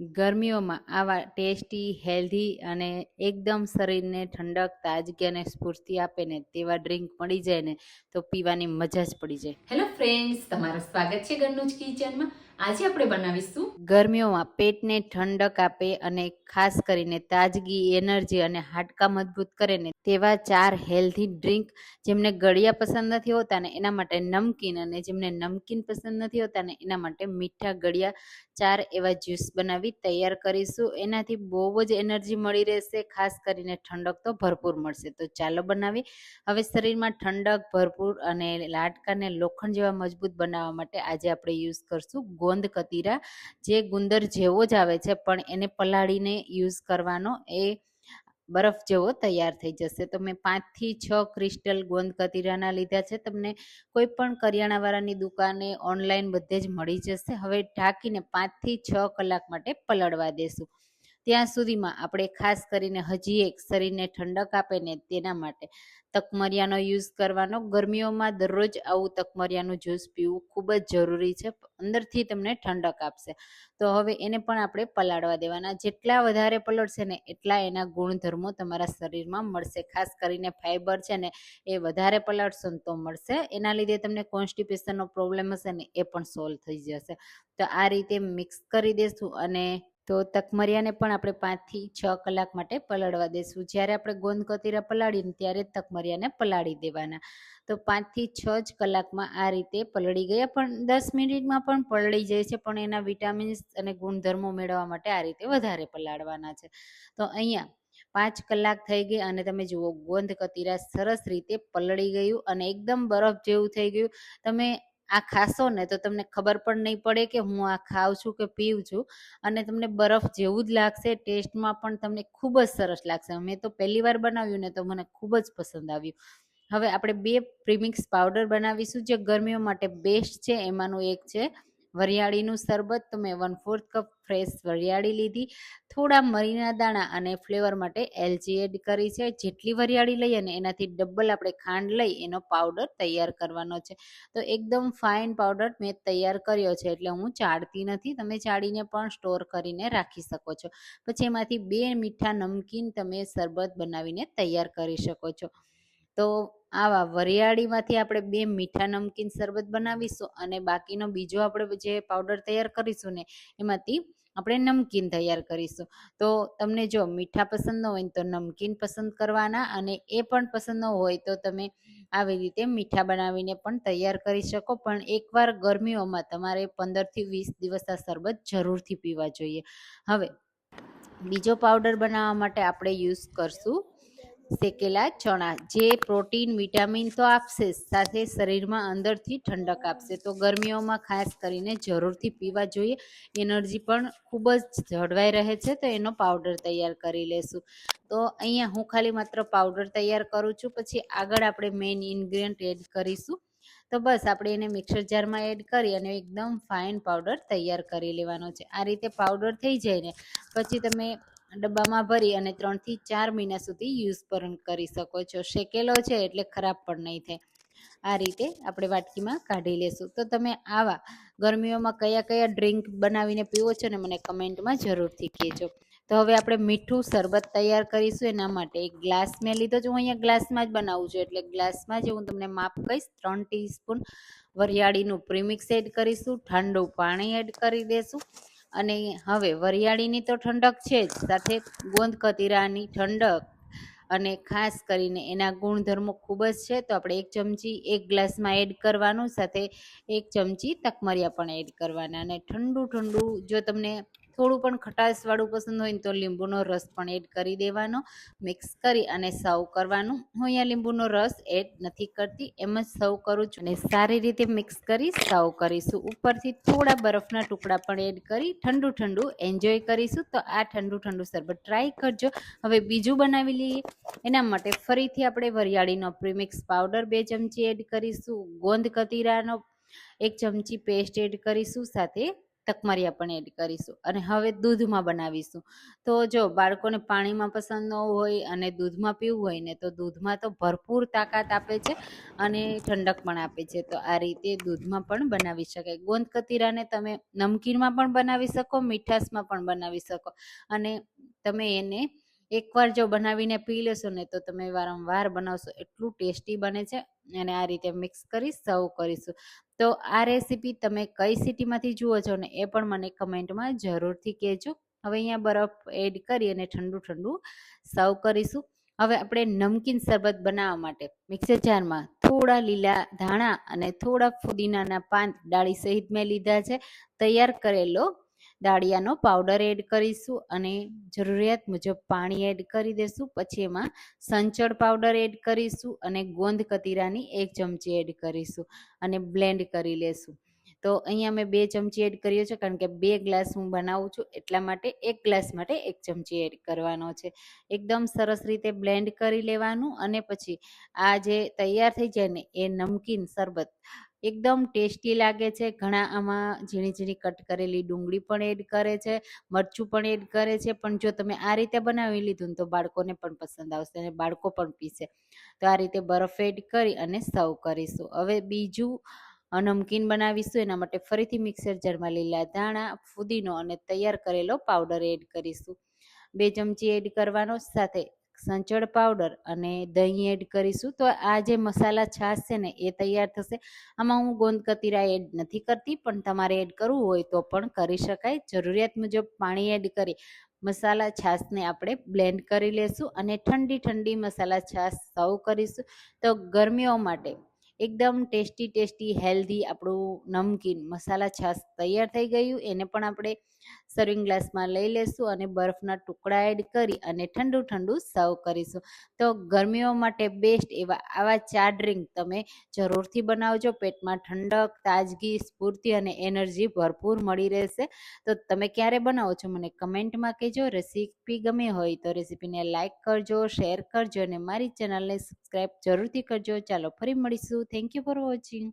ગરમીઓમાં આવા tasty, healthy અને એકદમ શરીરને ઠંડક, તાજગી અને સ્ફૂર્તિ આપે ને તેવા ડ્રિંક મળી જાય ને તો પીવાની મજા જ પડી જાય. હેલો ફ્રેન્ડ્સ તમારું સ્વાગત છે ઘરનું જ કિચનમાં. આજે આપણે બનાવીશું ગરમીઓમાં પેટને ઠંડક આપે અને ખાસ કરીને તાજગી, એનર્જી અને હાડકા મજબૂત કરે ને તેવા ચાર હેલ્ધી ડ્રિંક જેમને ગળિયા પસંદ નથી હોતા ને એના માટે નમકીન અને જેમને નમકીન પસંદ નથી હોતા ને એના માટે મીઠા ગળિયા ચાર એવા જ્યુસ બનાવી તૈયાર કરીશું. એનાથી બહુ જ એનર્જી મળી રહેશે, ખાસ કરીને ઠંડક તો ભરપૂર મળશે. તો ચાલો બનાવી હવે શરીરમાં ઠંડક ભરપૂર અને લાડકાને લોખંડ જેવા મજબૂત બનાવવા માટે આજે આપણે યુઝ કરશું ગોંદ કતીરા, જે ગુંદર જેવો જ આવે છે, પણ એને પલાળીને યુઝ કરવાનો એ બરફ જેવો તૈયાર થઈ જશે. તો મેં પાંચથી છ ક્રિસ્ટલ ગોંદ કતીરાના લીધા છે. તમને કોઈ પણ કરિયાણાવાળાની દુકાને ઓનલાઈન બધે જ મળી જશે. હવે ઢાંકીને પાંચથી છ કલાક માટે પલળવા દેશું. ત્યાં સુધીમાં આપણે ખાસ કરીને હજી એક શરીરને ઠંડક આપે ને તેના માટે તકમરિયાનો યુઝ કરવાનો. ગરમીઓમાં દરરોજ આવું તકમરિયાનું જ્યુસ પીવું ખૂબ જ જરૂરી છે. અંદરથી તમને ઠંડક આપશે. તો હવે એને પણ આપણે પલાળવા દેવાના. જેટલા વધારે પલળશે ને એટલા એના ગુણધર્મો તમારા શરીરમાં મળશે. ખાસ કરીને ફાઈબર છે ને એ વધારે પલાળશો ને તો મળશે. એના લીધે તમને કોન્સ્ટિપેશનનો પ્રોબ્લેમ હશે ને એ પણ સોલ્વ થઈ જશે. તો આ રીતે મિક્સ કરી દેશું અને તો તકમરિયાને પણ આપણે પાંચથી છ કલાક માટે પલાળવા દઈશું જ્યારે આપણે ગોંદ કતીરા પલાળીને ત્યારે તકમરિયાને પલાળી દેવાના. તો પાંચથી છ જ કલાકમાં આ રીતે પલળી ગયા. પણ દસ મિનિટમાં પણ પલળી જાય છે, પણ એના વિટામિન્સ અને ગુણધર્મો મેળવવા માટે આ રીતે વધારે પલાળવાના છે. તો અહીંયા પાંચ કલાક થઈ ગઈ અને તમે જુઓ, ગોંદ કતીરા સરસ રીતે પલળી ગયું અને એકદમ બરફ જેવું થઈ ગયું. તમે આ ખાશો ને તો તમને ખબર પણ નહીં પડે કે હું આ ખાઉં છું કે પીઉં છું. અને તમને બરફ જેવું જ લાગશે, ટેસ્ટમાં પણ તમને ખૂબ જ સરસ લાગશે. મેં તો પહેલી વાર બનાવ્યું ને તો મને ખૂબ જ પસંદ આવ્યું. હવે આપણે બે પ્રીમિક્સ પાવડર બનાવીશું જે ગરમીઓ માટે બેસ્ટ છે, એમાંનું એક છે. વરિયાળીનું શરબત, તો મેં વન ફોર્થ કપ ફ્રેશ વરિયાળી લીધી. થોડા મરીના દાણા અને ફ્લેવર માટે એલચી એડ કરી છે. જેટલી વરિયાળી લઈએ ને એનાથી ડબલ આપણે ખાંડ લઈ એનો પાવડર તૈયાર કરવાનો છે. તો એકદમ ફાઇન પાવડર મેં તૈયાર કર્યો છે, એટલે હું ચાળતી નથી. તમે ચાળીને પણ સ્ટોર કરીને રાખી શકો છો. પછી એમાંથી બે મીઠા નમકીન તમે શરબત બનાવીને તૈયાર કરી શકો છો. તો આવા વરિયાળીમાંથી આપણે બે મીઠા નમકીન શરબત બનાવીશું અને બાકીનો બીજો આપણે જે પાવડર તૈયાર કરીશું ને, એમાંથી આપણે નમકીન તૈયાર કરીશું. તો તમને જો મીઠા પસંદ ન હોય તો નમકીન પસંદ કરવાના અને એ પણ પસંદ ન હોય તો તમે આવી રીતે મીઠા બનાવીને પણ તૈયાર કરી શકો, પણ એકવાર ગરમીઓમાં તમારે પંદરથી વીસ દિવસ આ શરબત જરૂરથી પીવા જોઈએ. હવે, બીજો પાવડર બનાવવા માટે આપણે યુઝ કરશું શેકેલા ચણા, જે પ્રોટીન, વિટામિન તો આપશે સાથે શરીરમાં અંદરથી ઠંડક આપશે. તો ગરમીઓમાં ખાસ કરીને જરૂરથી પીવા જોઈએ. એનર્જી પણ ખૂબ જ જળવાઈ રહે છે, તો એનો પાવડર તૈયાર કરી લેશું. તો અહીંયા હું ખાલી માત્ર પાવડર તૈયાર કરું છું, પછી આગળ આપણે મેઇન ઇન્ગ્રીડિયન્ટ એડ કરીશું. તો બસ, આપણે એને મિક્સર જારમાં એડ કરી અને એકદમ ફાઇન પાવડર તૈયાર કરી લેવાનો છે. આ રીતે પાવડર થઈ જાય ને, પછી તમે ડબ્બામાં ભરી અને ત્રણથી ચાર મહિના સુધી યુઝ પણ કરી શકો છો. શેકેલો છે એટલે ખરાબ પણ નહીં થાય. આ રીતે આપણે વાટકીમાં કાઢી લેશું. તો તમે આવા ગરમીઓમાં કયા કયા ડ્રિંક બનાવીને પીવો છો ને મને કમેન્ટમાં જરૂરથી કહેજો. તો હવે આપણે મીઠું શરબત તૈયાર કરીશું. એના માટે એક ગ્લાસ મેં લીધો છે. હું અહીંયા ગ્લાસમાં જ બનાવું છું. એટલે ગ્લાસમાં જ હું તમને માપ કહીશ. ત્રણ ટીસ્પૂન વરિયાળીનું પ્રીમિક્સ એડ કરીશું. ઠંડુ પાણી એડ કરી દઈશું અને હવે વરિયાળીની તો ઠંડક છે જ. સાથે ગોંદ કતીરાની ઠંડક અને ખાસ કરીને એના ગુણધર્મો ખૂબ જ છે. તો આપણે એક ચમચી એક ગ્લાસમાં એડ કરવાનું, સાથે એક ચમચી તકમરિયા પણ એડ કરવાના. અને ઠંડુ ઠંડુ જો તમને થોડું પણ ખટાશવાળું પસંદ હોય તો લીંબુનો રસ પણ એડ કરી દેવાનો, મિક્સ કરી અને સર્વ કરવાનું. હું અહીંયા લીંબુનો રસ એડ નથી કરતી, એમ જ સર્વ કરું છું અને સારી રીતે મિક્સ કરી સર્વ કરીશું. ઉપરથી થોડા બરફના ટુકડા પણ એડ કરી ઠંડુ ઠંડુ એન્જોય કરીશું. તો આ ઠંડુ ઠંડુ શરબત ટ્રાય કરજો. હવે બીજું બનાવી લઈએ. એના માટે ફરીથી આપણે વરિયાળીનો પ્રીમિક્સ પાવડર બે ચમચી એડ કરીશું. ગોંદ કતીરાનો એક ચમચી પેસ્ટ એડ કરીશું સાથે તકમરિયા પણ એડ કરીશું અને હવે દૂધમાં બનાવીશું. તો જો બાળકોને પાણીમાં પસંદ ન હોય અને દૂધમાં પીવું હોય ને, તો દૂધમાં તો ભરપૂર તાકાત આપે છે અને ઠંડક પણ આપે છે. તો આ રીતે દૂધમાં પણ બનાવી શકાય. ગોંદ કતીરાને તમે નમકીનમાં પણ બનાવી શકો, મીઠાશમાં પણ બનાવી શકો અને તમે એને એકવાર જો બનાવીને પી લેશો ને તો તમે વારંવાર બનાવશો. એટલું ટેસ્ટી બને છે અને આ રીતે મિક્સ કરી સર્વ કરીશું. તો આ રેસીપી તમે કઈ સિટીમાંથી જુઓ છો ને એ પણ મને કમેન્ટમાં જરૂરથી કહેજો. હવે અહીંયા બરફ એડ કરી અને ઠંડુ ઠંડુ સર્વ કરીશું. હવે આપણે નમકીન શરબત બનાવવા માટે મિક્સર જારમાં થોડા લીલા ધાણા અને થોડા ફુદીનાના પાન ડાળી સહિત મેં લીધા છે. તૈયાર કરેલો દાળિયાનો પાવડર એડ કરીશું અને જરૂરિયાત મુજબ પાણી એડ કરી દઈશું પછી એમાં સંચળ પાવડર એડ કરીશું અને ગોંદ કતીરાની એક ચમચી એડ કરીશું અને બ્લેન્ડ કરી લેશું. તો અહીંયા મેં બે ચમચી એડ કર્યો છે કારણ કે બે ગ્લાસ હું બનાવું છું એટલા માટે એક ગ્લાસ માટે એક ચમચી એડ કરવાનો છે. એકદમ સરસ રીતે બ્લેન્ડ કરી લેવાનું અને પછી આ જે તૈયાર થઈ જાય ને એ નમકીન શરબત એકદમ ટેસ્ટી લાગે છે. ઘણા આમાં ઝીણી ઝીણી કટ કરેલી ડુંગળી પણ એડ કરે છે, મરચું પણ એડ કરે છે, પણ જો તમે આ રીતે બનાવી લીધું તો બાળકોને પણ પસંદ આવશે અને બાળકો પણ પીશે. તો આ રીતે બરફ એડ કરી અને સર્વ કરીશું. હવે બીજું નમકીન બનાવીશું. એના માટે ફરીથી મિક્સર જારમાં લીલા ધાણા, ફુદીનો અને તૈયાર કરેલો પાવડર એડ કરીશું. બે ચમચી એડ કરવાનો સાથે સંચળ પાવડર અને દહીં એડ કરીશું. તો આ જે મસાલા છાશ છે ને, એ તૈયાર થશે. આમાં હું ગોંદ કતીરા એડ નથી કરતી, પણ તમારે એડ કરવું હોય તો પણ કરી શકાય. જરૂરિયાત મુજબ પાણી એડ કરી મસાલા છાશને આપણે બ્લેન્ડ કરી લેશું અને ઠંડી ઠંડી મસાલા છાશ સર્વ કરીશું. તો ગરમીઓ માટે એકદમ ટેસ્ટી ટેસ્ટી, હેલ્ધી આપણું નમકીન મસાલા છાશ તૈયાર થઈ ગયું. એને પણ આપણે સર્વિંગ ગ્લાસમાં લઈ લેશું અને બરફના ટુકડા એડ કરી અને ઠંડુ ઠંડુ સર્વ કરીશું. તો ગરમીઓ માટે બેસ્ટ એવા, આવા ચાર ડ્રિંક તમે જરૂરથી બનાવજો. પેટમાં ઠંડક, તાજગી, સ્ફૂર્તિ અને એનર્જી ભરપૂર મળી રહેશે. તો તમે ક્યારે બનાવો છો મને કમેન્ટમાં કહેજો. રેસીપી ગમે હોય તો રેસીપીને લાઇક કરજો શેર કરજો અને મારી ચેનલને સબસ્ક્રાઈબ જરૂરથી કરજો. ચાલો ફરી મળીશું. Thank you for watching